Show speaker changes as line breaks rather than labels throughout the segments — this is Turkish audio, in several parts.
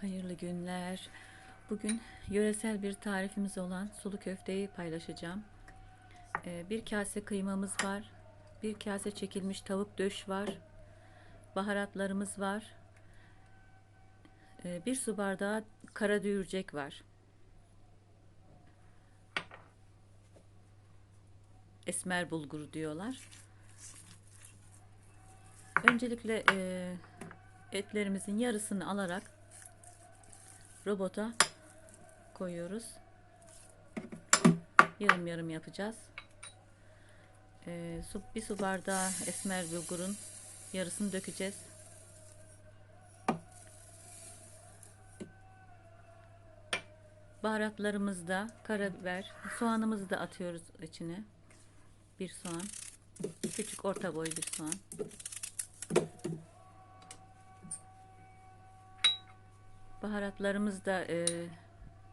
Hayırlı günler. Bugün yöresel bir tarifimiz olan sulu köfteyi paylaşacağım. Ee, bir kase kıymamız var. Bir kase çekilmiş tavuk döş var. Baharatlarımız var. Ee, bir su bardağı kara düğürcek var. Esmer bulgur diyorlar. Öncelikle e, etlerimizin yarısını alarak robota koyuyoruz. Yarım yarım yapacağız. Ee, bir su bardağı esmer bulgurun yarısını dökeceğiz. Baharatlarımızda karabiber, soğanımızı da atıyoruz içine. Bir soğan. Küçük orta boy bir soğan. Baharatlarımızda e,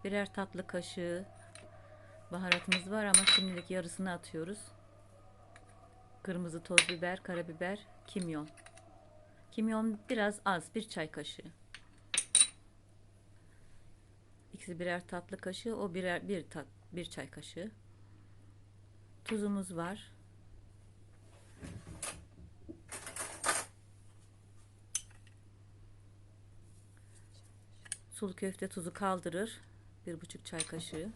birer tatlı kaşığı baharatımız var ama şimdilik yarısını atıyoruz. Kırmızı toz biber, karabiber, kimyon. Kimyon biraz az, bir çay kaşığı. İkisi birer tatlı kaşığı, o birer bir tat bir çay kaşığı. Tuzumuz var. Sulu köfte tuzu kaldırır. Bir buçuk çay kaşığı.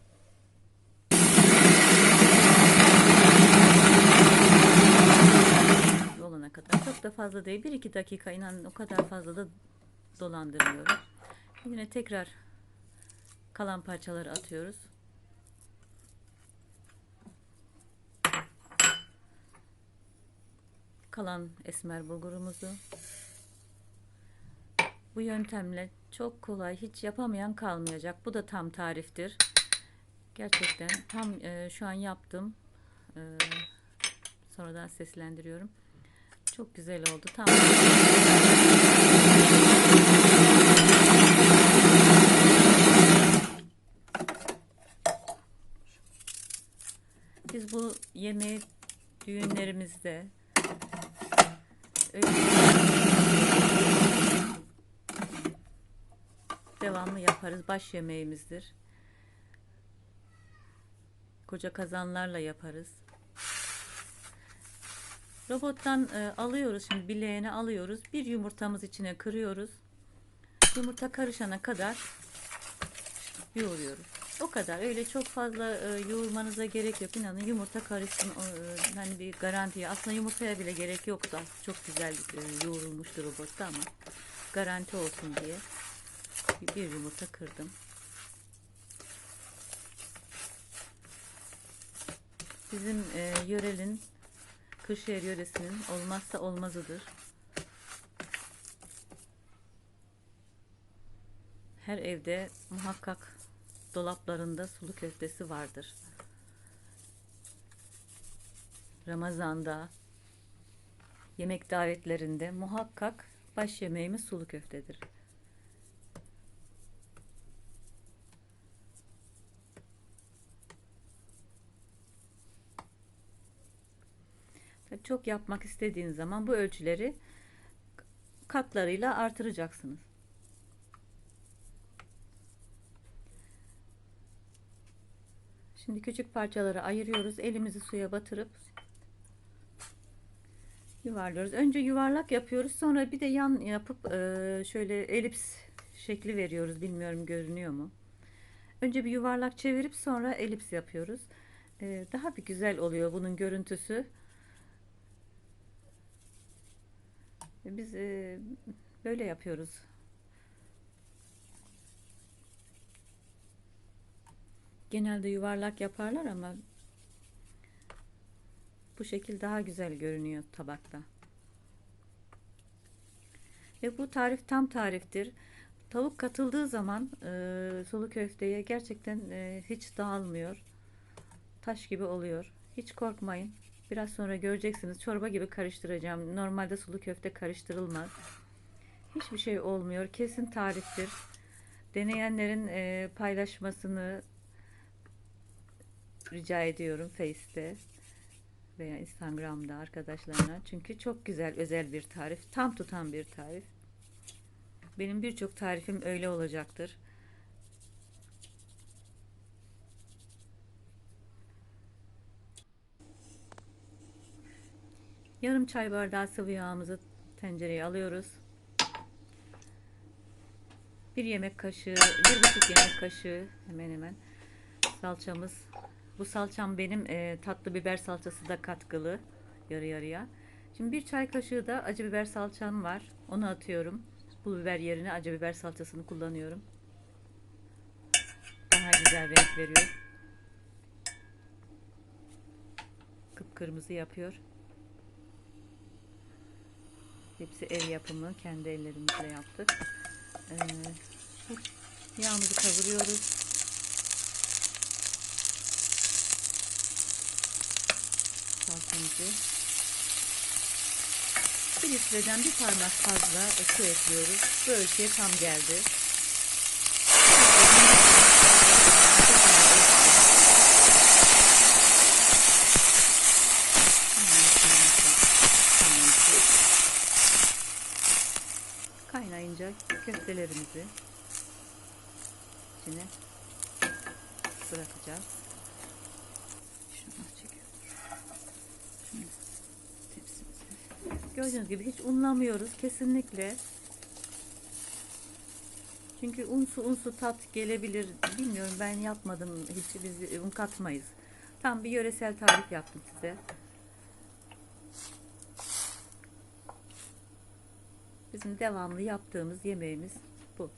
Olana kadar. Çok da fazla değil. Bir iki dakika inan o kadar fazla da dolandırmıyorum. Yine tekrar kalan parçaları atıyoruz. Kalan esmer bulgurumuzu bu yöntemle çok kolay hiç yapamayan kalmayacak. Bu da tam tariftir. Gerçekten tam e, şu an yaptım. E, sonradan seslendiriyorum. Çok güzel oldu. Tam Biz bu yemeği düğünlerimizde öyle devamlı yaparız. Baş yemeğimizdir. Koca kazanlarla yaparız. Robottan e, alıyoruz şimdi bileğini alıyoruz. Bir yumurtamız içine kırıyoruz. Yumurta karışana kadar yoğuruyoruz. O kadar. Öyle çok fazla e, yoğurmanıza gerek yok. İnanın yumurta karışsın. E, hani bir garantiye. Aslında yumurtaya bile gerek yok da. Çok güzel e, yoğrulmuştu robotta ama garanti olsun diye bir yumurta kırdım. Bizim e, yörelin Kırşehir yöresinin olmazsa olmazıdır. Her evde muhakkak dolaplarında sulu köftesi vardır. Ramazanda yemek davetlerinde muhakkak baş yemeğimiz sulu köftedir. Çok yapmak istediğiniz zaman bu ölçüleri katlarıyla artıracaksınız. Şimdi küçük parçaları ayırıyoruz. Elimizi suya batırıp yuvarlıyoruz. Önce yuvarlak yapıyoruz. Sonra bir de yan yapıp e, şöyle elips şekli veriyoruz. Bilmiyorum görünüyor mu? Önce bir yuvarlak çevirip sonra elips yapıyoruz. E, daha bir güzel oluyor bunun görüntüsü. Biz e, böyle yapıyoruz. Genelde yuvarlak yaparlar ama bu şekil daha güzel görünüyor tabakta. Ve bu tarif tam tariftir. Tavuk katıldığı zaman e, sulu köfteye gerçekten e, hiç dağılmıyor. Taş gibi oluyor. Hiç korkmayın. Biraz sonra göreceksiniz. Çorba gibi karıştıracağım. Normalde sulu köfte karıştırılmaz. Hiçbir şey olmuyor. Kesin tariftir. Deneyenlerin e, paylaşmasını rica ediyorum Face'te veya Instagram'da arkadaşlarına. Çünkü çok güzel özel bir tarif. Tam tutan bir tarif. Benim birçok tarifim öyle olacaktır. Yarım çay bardağı sıvı yağımızı tencereye alıyoruz. Bir yemek kaşığı, bir buçuk yemek kaşığı hemen hemen salçamız. Bu salçam benim e, tatlı biber salçası da katkılı yarı yarıya. Şimdi bir çay kaşığı da acı biber salçam var. Onu atıyorum. Pul biber yerine acı biber salçasını kullanıyorum. Daha güzel renk veriyor. Kıpkırmızı yapıyor. Hepsi ev yapımı. Kendi ellerimizle yaptık. Ee, yağımızı kavuruyoruz. Salçamızı. Bir litreden bir parmak fazla su ekliyoruz. Bu ölçüye tam geldi. Kaynayınca köftelerimizi içine bırakacağız. Tepsimize. Gördüğünüz gibi hiç unlamıyoruz kesinlikle. Çünkü unsu unsu tat gelebilir. Bilmiyorum ben yapmadım. Hiç biz un katmayız. Tam bir yöresel tarif yaptım size. Bizim devamlı yaptığımız yemeğimiz bu.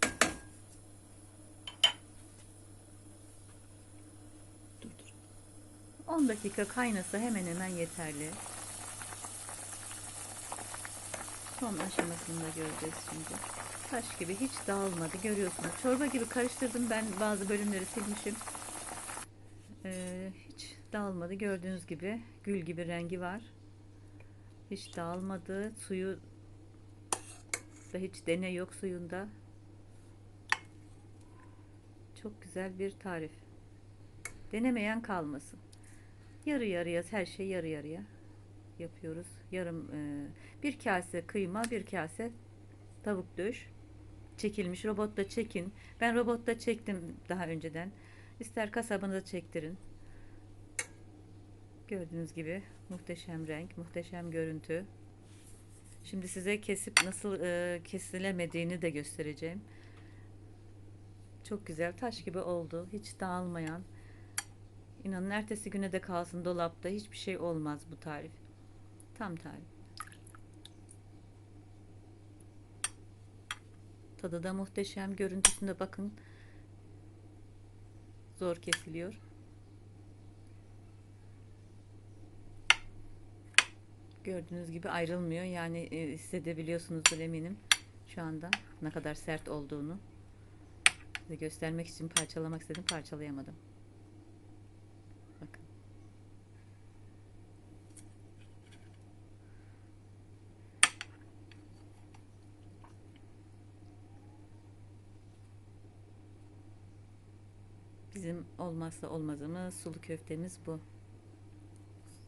Dur dur. 10 dakika kaynasa hemen hemen yeterli. Son aşamasında göreceğiz şimdi. Taş gibi hiç dağılmadı görüyorsunuz. Çorba gibi karıştırdım ben bazı bölümleri silmişim. Ee, hiç dağılmadı gördüğünüz gibi gül gibi rengi var. Hiç dağılmadı. Suyu da hiç dene yok suyunda. Çok güzel bir tarif. Denemeyen kalmasın. Yarı yarıya her şey yarı yarıya yapıyoruz. Yarım e, bir kase kıyma, bir kase tavuk döş çekilmiş. Robotta çekin. Ben robotta çektim daha önceden. İster kasabınıza çektirin. Gördüğünüz gibi muhteşem renk, muhteşem görüntü. Şimdi size kesip nasıl e, kesilemediğini de göstereceğim. Çok güzel taş gibi oldu. Hiç dağılmayan. İnanın ertesi güne de kalsın dolapta. Hiçbir şey olmaz bu tarif. Tam tarif. Tadı da muhteşem. Görüntüsünde bakın. Zor kesiliyor. Gördüğünüz gibi ayrılmıyor. Yani e, hissedebiliyorsunuzdur eminim şu anda ne kadar sert olduğunu. Size göstermek için parçalamak istedim. Parçalayamadım. Bakın. Bizim olmazsa olmazımız sulu köftemiz bu.